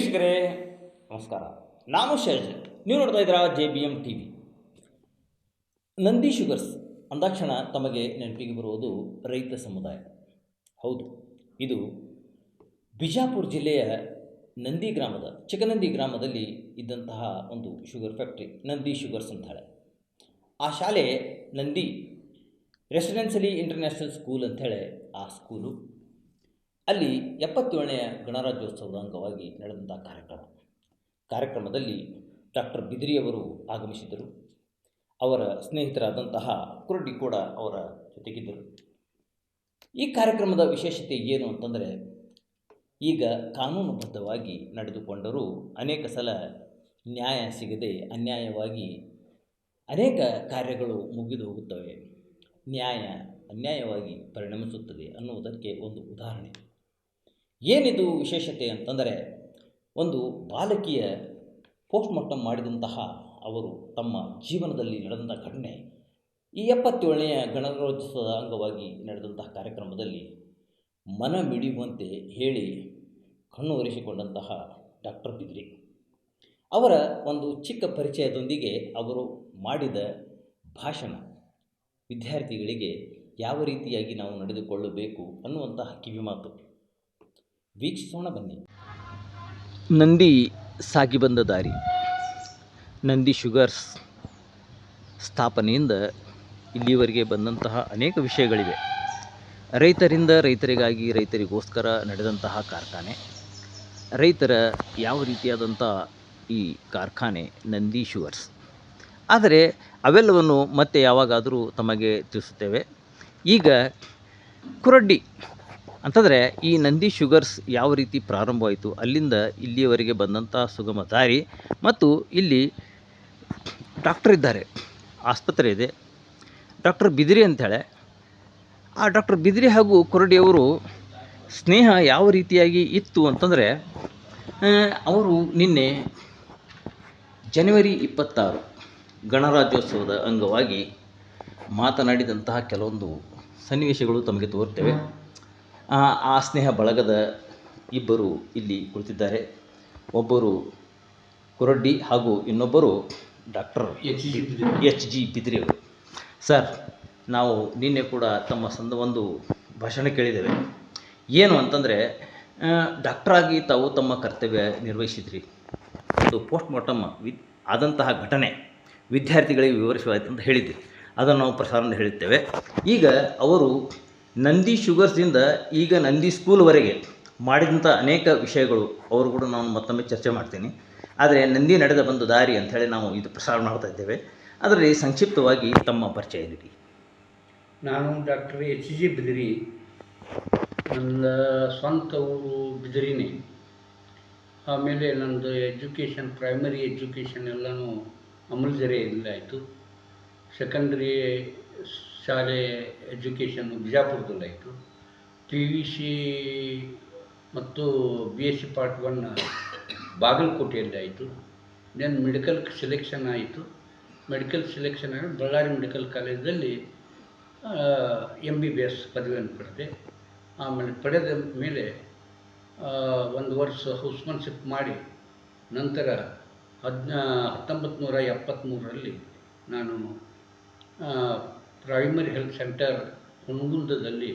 ವೀಕ್ಷಕರೇ, ನಮಸ್ಕಾರ. ನಾನು ಶೈಲ್ ನೀವು ನೋಡ್ತಾ ಇದ್ದೀರಾ J B M T V. Nandi sugars ಅಂದಾಕ್ಷಣ ತಮಗೆ ನೆನಪಿಗೆ ಬರುವುದು ರೈತ ಸಮುದಾಯ. ಹೌದು, ಇದು ಬಿಜಾಪುರ ಜಿಲ್ಲೆಯ ನಂದಿ ಗ್ರಾಮದ, ಚಿಕ್ಕನಂದಿ ಗ್ರಾಮದಲ್ಲಿ ಇದ್ದಂತಹ ಒಂದು ಶುಗರ್ ಫ್ಯಾಕ್ಟ್ರಿ, ನಂದಿ ಶುಗರ್ಸ್ ಅಂತ ಹೇಳಿ ಆ ಶಾಲೆ ನಂದಿ ರೆಸಿಡೆನ್ಸಲಿ ಇಂಟರ್ನ್ಯಾಷನಲ್ ಸ್ಕೂಲ್ ಅಂಥೇಳಿ ಆ ಸ್ಕೂಲು. ಅಲ್ಲಿ ಎಪ್ಪತ್ತೇಳನೆಯ ಗಣರಾಜ್ಯೋತ್ಸವದ ಅಂಗವಾಗಿ ನಡೆದಂಥ ಕಾರ್ಯಕ್ರಮ. ಕಾರ್ಯಕ್ರಮದಲ್ಲಿ ಡಾಕ್ಟರ್ ಬಿದ್ರಿಯವರು ಆಗಮಿಸಿದರು ಅವರ ಸ್ನೇಹಿತರಾದಂತಹ ಕುರುಡಿ ಕೂಡ ಅವರ ಜೊತೆಗಿದ್ದರು. ಈ ಕಾರ್ಯಕ್ರಮದ ವಿಶೇಷತೆ ಏನು ಅಂತಂದರೆ, ಈಗ ಕಾನೂನುಬದ್ಧವಾಗಿ ನಡೆದುಕೊಂಡರೂ ಅನೇಕ ಸಲ ನ್ಯಾಯ ಸಿಗದೆ ಅನ್ಯಾಯವಾಗಿ ಅನೇಕ ಕಾರ್ಯಗಳು ಮುಗಿದು ಹೋಗುತ್ತವೆ. ನ್ಯಾಯ ಅನ್ಯಾಯವಾಗಿ ಪರಿಣಮಿಸುತ್ತದೆ ಅನ್ನುವುದಕ್ಕೆ ಒಂದು ಉದಾಹರಣೆ. ಏನಿದು ವಿಶೇಷತೆ ಅಂತಂದರೆ, ಒಂದು ಬಾಲಕಿಯ ಪೋಸ್ಟ್ಮಾರ್ಟಮ್ ಮಾಡಿದಂತಹ ಅವರು ತಮ್ಮ ಜೀವನದಲ್ಲಿ ನಡೆದಂಥ ಘಟನೆ, ಈ ಎಪ್ಪತ್ತೇಳನೆಯ ಗಣರಾಜ್ಯೋತ್ಸವದ ಅಂಗವಾಗಿ ನಡೆದಂತಹ ಕಾರ್ಯಕ್ರಮದಲ್ಲಿ ಮನ ಮಿಡಿಯುವಂತೆ ಹೇಳಿ ಕಣ್ಣು ಒರೆಸಿಕೊಂಡಂತಹ ಡಾಕ್ಟರ್ ಬಿದ್ರಿ ಅವರ ಒಂದು ಚಿಕ್ಕ ಪರಿಚಯದೊಂದಿಗೆ ಅವರು ಮಾಡಿದ ಭಾಷಣ ವಿದ್ಯಾರ್ಥಿಗಳಿಗೆ ಯಾವ ರೀತಿಯಾಗಿ ನಾವು ನಡೆದುಕೊಳ್ಳಬೇಕು ಅನ್ನುವಂತಹ ಕಿವಿಮಾತು. ವೀಕ್ಷಿಸೋಣ ಬನ್ನಿ. ನಂದಿ ಸಾಗಿ ಬಂದ ದಾರಿ. ನಂದಿ ಶುಗರ್ಸ್ ಸ್ಥಾಪನೆಯಿಂದ ಇಲ್ಲಿವರೆಗೆ ಬಂದಂತಹ ಅನೇಕ ವಿಷಯಗಳಿವೆ. ರೈತರಿಂದ ರೈತರಿಗಾಗಿ ರೈತರಿಗೋಸ್ಕರ ನಡೆದಂತಹ ಕಾರ್ಖಾನೆ. ರೈತರ ಯಾವ ರೀತಿಯಾದಂಥ ಈ ಕಾರ್ಖಾನೆ ನಂದಿ ಶುಗರ್ಸ್? ಆದರೆ ಅವೆಲ್ಲವನ್ನು ಮತ್ತೆ ಯಾವಾಗಾದರೂ ತಮಗೆ ತಿಳಿಸುತ್ತೇವೆ. ಈಗ ಕುರಡ್ಡಿ ಅಂತಂದರೆ ಈ ನಂದಿ ಶುಗರ್ಸ್ ಯಾವ ರೀತಿ ಪ್ರಾರಂಭವಾಯಿತು ಅಲ್ಲಿಂದ ಇಲ್ಲಿಯವರೆಗೆ ಬಂದಂಥ ಸುಗಮ ದಾರಿ ಮತ್ತು ಇಲ್ಲಿ ಡಾಕ್ಟರ್ ಇದ್ದಾರೆ, ಆಸ್ಪತ್ರೆ ಇದೆ. ಡಾಕ್ಟರ್ ಬಿದಿರಿ ಅಂತೇಳೆ ಆ ಡಾಕ್ಟರ್ ಬಿದಿರಿ ಹಾಗೂ ಕೊರಡಿಯವರು ಸ್ನೇಹ ಯಾವ ರೀತಿಯಾಗಿ ಇತ್ತು ಅಂತಂದರೆ ಅವರು ನಿನ್ನೆ ಜನವರಿ ಇಪ್ಪತ್ತಾರು ಗಣರಾಜ್ಯೋತ್ಸವದ ಅಂಗವಾಗಿ ಮಾತನಾಡಿದಂತಹ ಕೆಲವೊಂದು ಸನ್ನಿವೇಶಗಳು ತಮಗೆ ತೋರ್ತೇವೆ. ಆ ಸ್ನೇಹ ಬಳಗದ ಇಬ್ಬರು ಇಲ್ಲಿ ಕುಳಿತಿದ್ದಾರೆ. ಒಬ್ಬರು ಕುರಡ್ಡಿ ಹಾಗೂ ಇನ್ನೊಬ್ಬರು ಡಾಕ್ಟರ್ ಎಚ್ ಜಿ ಬಿದ್ರಿಯವರು ಸರ್, ನಾವು ನಿನ್ನೆ ಕೂಡ ತಮ್ಮ ಸಂದ, ಒಂದು ಭಾಷಣ ಕೇಳಿದ್ದೇವೆ. ಏನು ಅಂತಂದರೆ ಡಾಕ್ಟ್ರಾಗಿ ತಾವು ತಮ್ಮ ಕರ್ತವ್ಯ ನಿರ್ವಹಿಸಿದ್ರಿ. ಒಂದು ಪೋಸ್ಟ್ ಮಾರ್ಟಮ್ ವಿ ಆದಂತಹ ಘಟನೆ. ವಿದ್ಯಾರ್ಥಿಗಳಿಗೆ ವಿವರಿಸುವಾಯಿತು ಅಂತ ಹೇಳಿದ್ರಿ. ಅದನ್ನು ನಾವು ಪ್ರಸಾರ ಹೇಳುತ್ತೇವೆ. ಈಗ ಅವರು ನಂದಿ ಶುಗರ್ಸಿಂದ ಈಗ ನಂದಿ ಸ್ಕೂಲ್ವರೆಗೆ ಮಾಡಿದಂಥ ಅನೇಕ ವಿಷಯಗಳು, ಅವರು ಕೂಡ ನಾನು ಮತ್ತೊಮ್ಮೆ ಚರ್ಚೆ ಮಾಡ್ತೀನಿ. ಆದರೆ ನಂದಿ ನಡೆದ ಬಂದು ದಾರಿ ಅಂಥೇಳಿ ನಾವು ಇದು ಪ್ರಸಾರ ಮಾಡ್ತಾ ಇದ್ದೇವೆ. ಅದರಲ್ಲಿ ಸಂಕ್ಷಿಪ್ತವಾಗಿ ತಮ್ಮ ಪರಿಚಯ ನೀಡಿ. ನಾನು ಡಾಕ್ಟರ್ ಎಚ್ ಜಿ ಬಿದಿರಿ. ನನ್ನ ಸ್ವಂತ ಊರು ಬಿದಿರಿನೇ. ಆಮೇಲೆ ನಂದು ಎಜುಕೇಷನ್ ಪ್ರೈಮರಿ ಎಜುಕೇಷನ್ ಎಲ್ಲನೂ ಅಮಲ್ಜರೆಯಲ್ಲಿ ಆಯಿತು. ಸೆಕೆಂಡ್ರಿ ಶಾಲೆ ಎಜುಕೇಷನ್ನು ಬಿಜಾಪುರದಲ್ಲಾಯಿತು ಪಿ ವಿ ಸಿ ಮತ್ತು B S C part one ಬಾಗಲಕೋಟೆಯಲ್ಲಾಯಿತು then medical selection ಆಯಿತು. ಮೆಡಿಕಲ್ ಸೆಲೆಕ್ಷನ್ ಆಗಿ ಬಳ್ಳಾರಿ ಮೆಡಿಕಲ್ ಕಾಲೇಜಲ್ಲಿ ಎಂ ಬಿ ಬಿ ಎಸ್ ಪದವಿಯನ್ನು ಪಡೆದೆ. ಆಮೇಲೆ ಪಡೆದ ಮೇಲೆ ಒಂದು ವರ್ಷ ಹೌಸ್ಮನ್ಶಿಪ್ ಮಾಡಿ, ನಂತರ ಹದಿನ ಹತ್ತೊಂಬತ್ತು ನೂರ ಎಪ್ಪತ್ತ್ಮೂರರಲ್ಲಿ ನಾನು ಪ್ರೈಮರಿ ಹೆಲ್ತ್ ಸೆಂಟರ್ ಹುಣಗುಂದದಲ್ಲಿ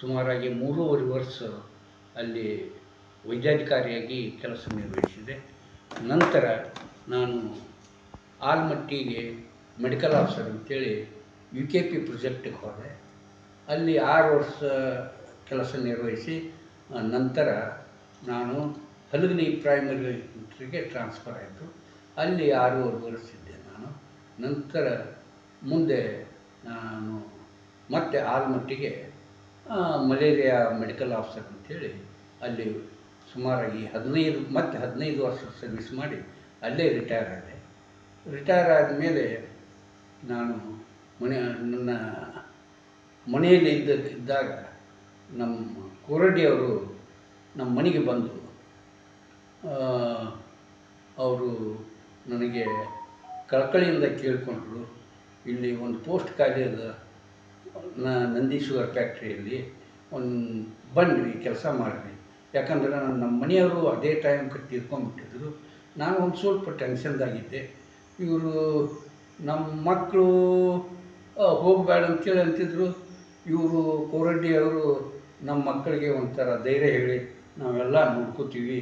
ಸುಮಾರಾಗಿ ಮೂರುವರೆ ವರ್ಷ ಅಲ್ಲಿ ವೈದ್ಯಾಧಿಕಾರಿಯಾಗಿ ಕೆಲಸ ನಿರ್ವಹಿಸಿದೆ. ನಂತರ ನಾನು ಆಲ್ಮಟ್ಟಿಗೆ ಮೆಡಿಕಲ್ ಆಫೀಸರ್ ಅಂತೇಳಿ ಯು ಕೆ ಪಿ ಪ್ರೊಜೆಕ್ಟಿಗೆ ಹೋದೆ. ಅಲ್ಲಿ ಆರು ವರ್ಷ ಕೆಲಸ ನಿರ್ವಹಿಸಿ ನಂತರ ನಾನು ಹಲಗನಿ ಪ್ರೈಮರಿ ಸೆಂಟ್ರಿಗೆ ಟ್ರಾನ್ಸ್ಫರ್ ಆಯಿತು. ಅಲ್ಲಿ ಆರೂವರೆ ವರ್ಷ ಇದ್ದೆ ನಾನು. ನಂತರ ಮುಂದೆ ನಾನು ಮತ್ತೆ ಆಲ್ಮಟ್ಟಿಗೆ ಮಲೇರಿಯಾ ಮೆಡಿಕಲ್ ಆಫೀಸರ್ ಅಂಥೇಳಿ ಅಲ್ಲಿ ಸುಮಾರಾಗಿ ಹದಿನೈದು, ಮತ್ತೆ ಹದಿನೈದು ವರ್ಷ ಸರ್ವಿಸ್ ಮಾಡಿ ಅಲ್ಲೇ ರಿಟೈರ್ ಆದೆ. ರಿಟೈರ್ ಆದಮೇಲೆ ನಾನು ಮನೆ, ನನ್ನ ಮನೆಯಲ್ಲಿ ಇದ್ದ, ಇದ್ದಾಗ ನಮ್ಮ ಕೋರಡಿಯವರು ನಮ್ಮ ಮನೆಗೆ ಬಂದು ಅವರು ನನಗೆ ಕಳಕಳಿಯಿಂದ ಕೇಳಿಕೊಂಡ್ರು. ಇಲ್ಲಿ ಒಂದು ಪೋಸ್ಟ್ ಖಾಲಿ ಅದ. ನಂದಿ ಶುಗರ್ ಫ್ಯಾಕ್ಟ್ರಿಯಲ್ಲಿ ಒಂದು ಬನ್ನಿರಿ ಕೆಲಸ ಮಾಡಿರಿ. ಯಾಕಂದ್ರೆ ನಾನು ನಮ್ಮ ಮನೆಯವರು ಅದೇ ಟೈಮ್ಗೆ ತೀರ್ಕೊಂಡ್ಬಿಟ್ಟಿದ್ರು ನಾನು ಒಂದು ಸ್ವಲ್ಪ ಟೆನ್ಷನ್ದಾಗಿದ್ದೆ ಇವರು ನಮ್ಮ ಮಕ್ಕಳು ಹೋಗಬೇಡ ಅಂತೇಳಿ ಅಂತಿದ್ರು. ಇವರು ಕೋರಡ್ಡಿ ಅವರು ನಮ್ಮ ಮಕ್ಕಳಿಗೆ ಒಂಥರ ಧೈರ್ಯ ಹೇಳಿ, ನಾವೆಲ್ಲ ನೋಡ್ಕೋತೀವಿ.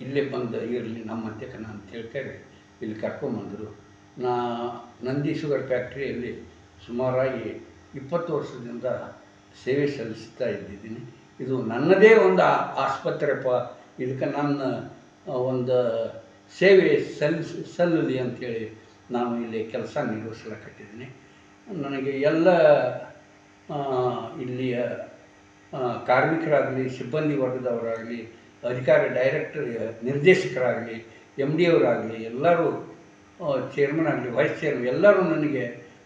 ಇಲ್ಲೇ ಬಂದು ಇರಲಿ ನಮ್ಮ ಮಧ್ಯಕನ ಅಂತ ಹೇಳ್ತಾರೆ. ಇಲ್ಲಿ ಕರ್ಕೊಂಬಂದರು. ನಾ ನಂದಿ ಶುಗರ್ ಫ್ಯಾಕ್ಟ್ರಿಯಲ್ಲಿ ಸುಮಾರಾಗಿ ಇಪ್ಪತ್ತು ವರ್ಷದಿಂದ ಸೇವೆ ಸಲ್ಲಿಸ್ತಾ ಇದ್ದಿದ್ದೀನಿ. ಇದು ನನ್ನದೇ ಒಂದು ಆಸ್ಪತ್ರೆ ಪ, ಇದಕ್ಕೆ ನನ್ನ ಒಂದು ಸೇವೆ ಸಲ್ಲಿಸಿ, ಸಲ್ಲಲಿ ಅಂಥೇಳಿ ನಾನು ಇಲ್ಲಿ ಕೆಲಸ ನಿರ್ವಹಿಸಲಕ್ಕಿದ್ದೀನಿ ನನಗೆ ಎಲ್ಲ ಇಲ್ಲಿಯ ಕಾರ್ಮಿಕರಾಗಲಿ, ಸಿಬ್ಬಂದಿ ವರ್ಗದವರಾಗಲಿ, ಅಧಿಕಾರಿ ಡೈರೆಕ್ಟರ್, ನಿರ್ದೇಶಕರಾಗಲಿ ಎಂ ಡಿ ಅವರಾಗಲಿ, ಎಲ್ಲರೂ ಚೇರ್ಮನ್ ಆಗಲಿ ವೈಸ್ ಚೇರ್ಮನ್ ಎಲ್ಲರೂ ನನಗೆ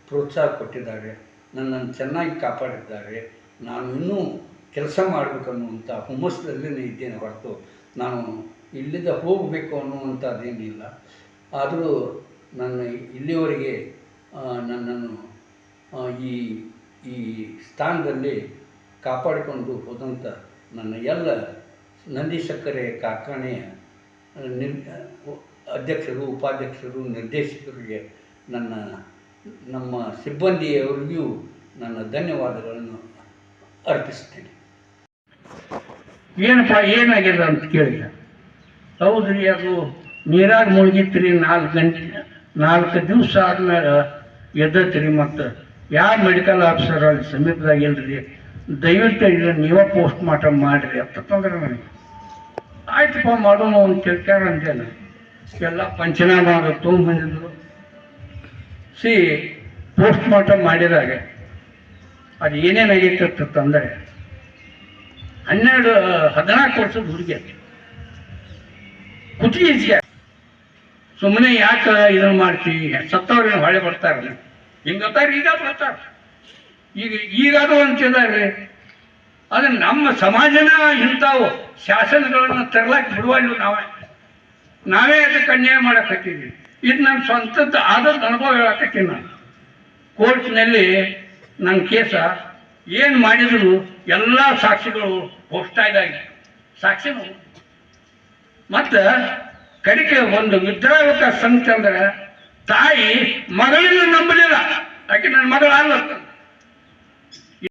ಪ್ರೋತ್ಸಾಹ ಕೊಟ್ಟಿದ್ದಾರೆ. ನನ್ನನ್ನು ಚೆನ್ನಾಗಿ ಕಾಪಾಡಿದ್ದಾರೆ. ನಾನು ಇನ್ನೂ ಕೆಲಸ ಮಾಡಬೇಕನ್ನುವಂಥ ಹುಮ್ಮಸ್ಸಲ್ಲೇ ಇದ್ದೇನೆ ಹೊರತು. ನಾನು ಇಲ್ಲಿಂದ ಹೋಗಬೇಕು ಅನ್ನುವಂಥದ್ದೇನಿಲ್ಲ ಆದರೂ ನನ್ನ ಇಲ್ಲಿವರೆಗೆ ನನ್ನನ್ನು ಈ ಈ ಸ್ಥಾನದಲ್ಲಿ ಕಾಪಾಡಿಕೊಂಡು ಹೋದಂಥ ನನ್ನ ಎಲ್ಲ ನಂದಿ ಸಕ್ಕರೆ ಕಾರ್ಖಾನೆಯ ನಿರ್ ಅಧ್ಯಕ್ಷರು, ಉಪಾಧ್ಯಕ್ಷರು, ನಿರ್ದೇಶಕರಿಗೆ ನನ್ನ, ನಮ್ಮ ಸಿಬ್ಬಂದಿಯವರಿಗೂ ನನ್ನ ಧನ್ಯವಾದಗಳನ್ನು ಅರ್ಪಿಸ್ತೇನೆ ಏನಪ್ಪ ಏನಾಗಿದೆ ಅಂತ ಕೇಳಿದ? ಹೌದ್ರಿ ಅದು ನೀರಾಗ ಮುಳುಗಿತ್ರಿ, ನಾಲ್ಕು ಗಂಟೆ, ನಾಲ್ಕು ದಿವಸ ಆದ್ಮೇಲೆ ಎದ್ದತ್ರಿ ಮತ್ತು ಯಾರು ಮೆಡಿಕಲ್ ಆಫೀಸರ್ ಅಲ್ಲಿ ಸಮೀಪದಾಗ ಇಲ್ರಿ, ದಯವಿಟ್ಟು ಇಲ್ಲ ನೀವೇ ಪೋಸ್ಟ್ ಮಾರ್ಟಮ್ ಮಾಡಿರಿ ಅಂತ ತೊಂದರೆ ನನಗೆ. ಆಯ್ತಪ್ಪ ಮಾಡೋಣ ಅಂತ ಕೇಳ್ತಾರ ಅಂತೇನೆ ಎಲ್ಲ ಪಂಚನಾಮ ಆಗುತ್ತೋ ತೊಗೊಂಬಂದಿದ್ರು ಸಿ ಪೋಸ್ಟ್ ಮಾರ್ಟಮ್ ಮಾಡಿದಾಗ ಅದು ಏನೇನಾಗೈತೆ ಅಂತಂದರೆ ಹನ್ನೆರಡು, ಹದಿನಾಲ್ಕು ವರ್ಷದ ಹುಡುಗಿ ಕುತಿ ಈಜಿ ಸುಮ್ಮನೆ ಯಾಕೆ ಇದನ್ನು ಮಾಡ್ತೀವಿ ಸತ್ತವ್ರಿಗೆ ಹೊಳೆ ಬರ್ತಾರೆ ಹಿಂಗತ್ತಾರ ಈಗ ಬರ್ತಾರೆ ಈಗ ಈಗಾದ್ರು ಅಂತಿದ್ದಾರೆ ಆದರೆ ನಮ್ಮ ಸಮಾಜನ ಇಂಥವು ಶಾಸನಗಳನ್ನು ತರ್ಲಾಕ್ ಬಿಡುವಲ್ಲ ನಾವೇ. ನಾವೇ ಅದಕ್ಕೆ ಅನ್ಯಾಯ ಮಾಡಕತ್ತೀವಿ. ಇದು ನನ್ನ ಸ್ವಂತದ ಆದದ್ದು ಅನುಭವ ಹೇಳಕತ್ತೀನಿ ನಾನು. ಕೋರ್ಟ್ನಲ್ಲಿ ನನ್ನ ಕೇಸ ಏನು ಮಾಡಿದ್ರು ಎಲ್ಲ ಸಾಕ್ಷಿಗಳು ಹೋಗ್ತಾ ಇದ್ದಾಗ ಸಾಕ್ಷಿಗಳು ಮತ್ತು ಕಡಿಕೆ ಒಂದು ವಿದ್ರಾವಕ ಸಂತಂದ್ರೆ ತಾಯಿ ಮಗಳನ್ನು ನಂಬಲಿಲ್ಲ. ಯಾಕೆ? ನನ್ನ ಮಗಳ ಅಲ್ಲ